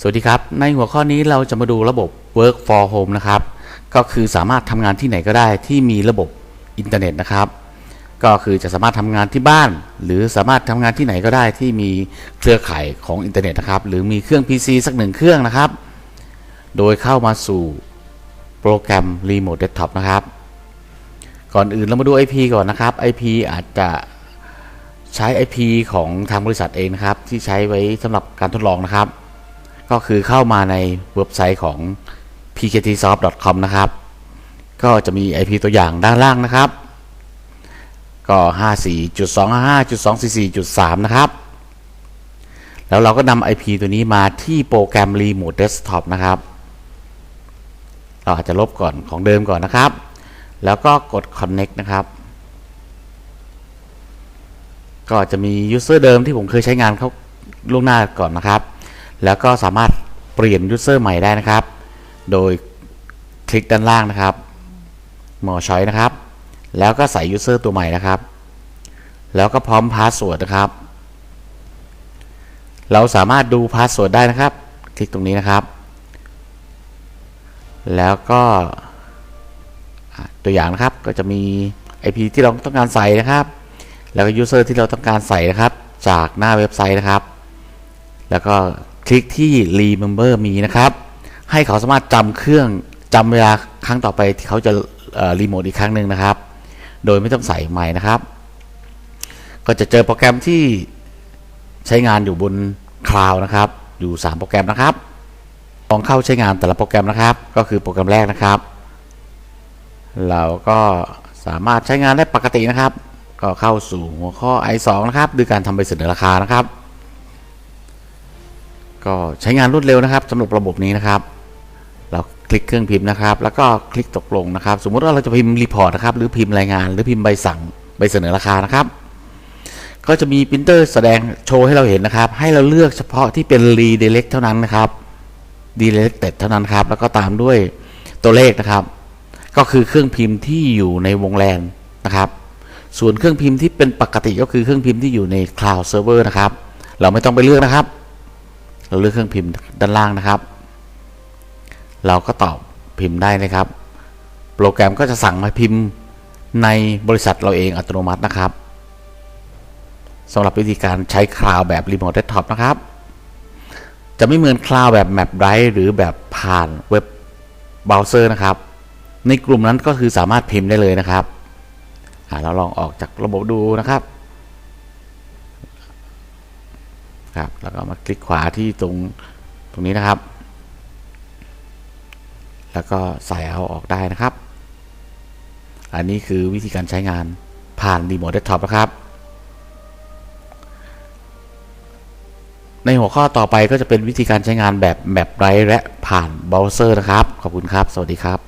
สวัสดีครับ ในหัวข้อนี้เราจะมาดูระบบ work for home นะครับ ก็คือสามารถทำงานที่ไหนก็ได้ที่มีระบบอินเทอร์เน็ตนะครับ ก็คือจะสามารถทำงานที่บ้าน หรือสามารถทำงานที่ไหนก็ได้ที่มีเครือข่ายของอินเทอร์เน็ตนะครับ หรือมีเครื่อง PC สักหนึ่งเครื่องนะครับ โดยเข้ามาสู่โปรแกรม Remote Desktop นะครับ ก่อนอื่นเรามาดู IP ก่อนนะครับ IP อาจจะใช้ IP ของทางบริษัทเองนะครับ ที่ใช้ไว้สำหรับการทดลองนะครับ ก็คือเข้ามาในเว็บไซต์ของ pktsoft.com นะครับ ก็จะมี IP ตัวอย่างด้านล่างนะครับ ก็ 54.255.244.3 นะครับ แล้วเราก็นำ IP ตัวนี้มาที่โปรแกรม Remote Desktop นะครับ เราอาจจะลบก่อนของเดิมก่อนนะครับ แล้วก็กด Connect นะครับ ก็จะมี User เดิมที่ผมเคยใช้งานเขาล่วงหน้าก่อนนะครับ แล้วก็สามารถเปลี่ยน User ใหม่ได้นะครับ โดยคลิกด้านล่างนะครับ หมอช้อยนะครับ แล้วก็ใส่ User ตัวใหม่นะครับ แล้วก็พร้อมพาสเวิร์ดนะครับ เราสามารถดูพาสเวิร์ดได้นะครับ คลิกตรงนี้นะครับ แล้วก็ตัวอย่างนะครับก็จะมี IP ที่เราต้องการใส่นะครับ แล้วก็ User ที่เราต้องการใส่นะครับ จากหน้าเว็บไซต์นะครับ แล้วก็ คลิกที่ Remember Me นะครับ ให้เขาสามารถจำเครื่องจำเวลาครั้งต่อไปที่เขาจะรีโมทอีกครั้งหนึ่งนะครับ โดยไม่ต้องใส่ใหม่นะครับ ก็จะเจอโปรแกรมที่ใช้งานอยู่บนคลาวนะครับ อยู่ 3 โปรแกรมนะครับลองเข้าใช้งานแต่ละโปรแกรมนะครับ ก็คือโปรแกรมแรกนะครับ เราก็สามารถใช้งานได้ปกตินะครับ ก็เข้าสู่หัวข้อ i2 นะครับด้วยการทำใบเสนอราคานะครับ ก็ใช้งานรวดเร็วนะครับสำหรับระบบนี้นะครับ เราคลิกเครื่องพิมพ์นะครับ แล้วก็คลิกตกลงนะครับ สมมุติว่าเราจะพิมพ์รีพอร์ตนะครับ หรือพิมพ์รายงาน หรือพิมพ์ใบสั่งใบเสนอราคานะครับ ก็จะมีปรินเตอร์แสดงโชว์ให้เราเห็นนะครับ ให้เราเลือกเฉพาะที่เป็น redirect เท่านั้นนะครับ directed เท่านั้นครับ แล้วก็ตามด้วยตัวเลขนะครับ ก็คือเครื่องพิมพ์ที่อยู่ในวงแลนนะครับ ส่วนเครื่องพิมพ์ที่เป็นปกติก็คือเครื่องพิมพ์ที่อยู่ใน cloud server นะครับ เราไม่ต้องไปเลือกนะครับ เราเลือกเครื่องพิมพ์ด้านล่างนะครับ เราก็ตอบพิมพ์ได้นะครับ โปรแกรมก็จะสั่งมาพิมพ์ในบริษัทเราเองอัตโนมัตินะครับสำหรับวิธีการใช้คลาวแบบ Remote Desktop นะครับ จะไม่เหมือนคลาวแบบ Map Drive หรือแบบผ่านเว็บเบราว์เซอร์นะครับ ในกลุ่มนั้นก็คือสามารถพิมพ์ได้เลยนะครับเราลองออกจากระบบดูนะครับ ครับ แล้วก็มาคลิกขวาที่ตรงตรงนี้นะครับ แล้วก็ใส่เอาออกได้นะครับ อันนี้คือวิธีการใช้งานผ่านรีโมทเดสก์ท็อปนะครับ ในหัวข้อต่อไปก็จะเป็นวิธีการใช้งานแบบแบบไร้และผ่านเบราว์เซอร์นะครับ ขอบคุณครับ สวัสดีครับ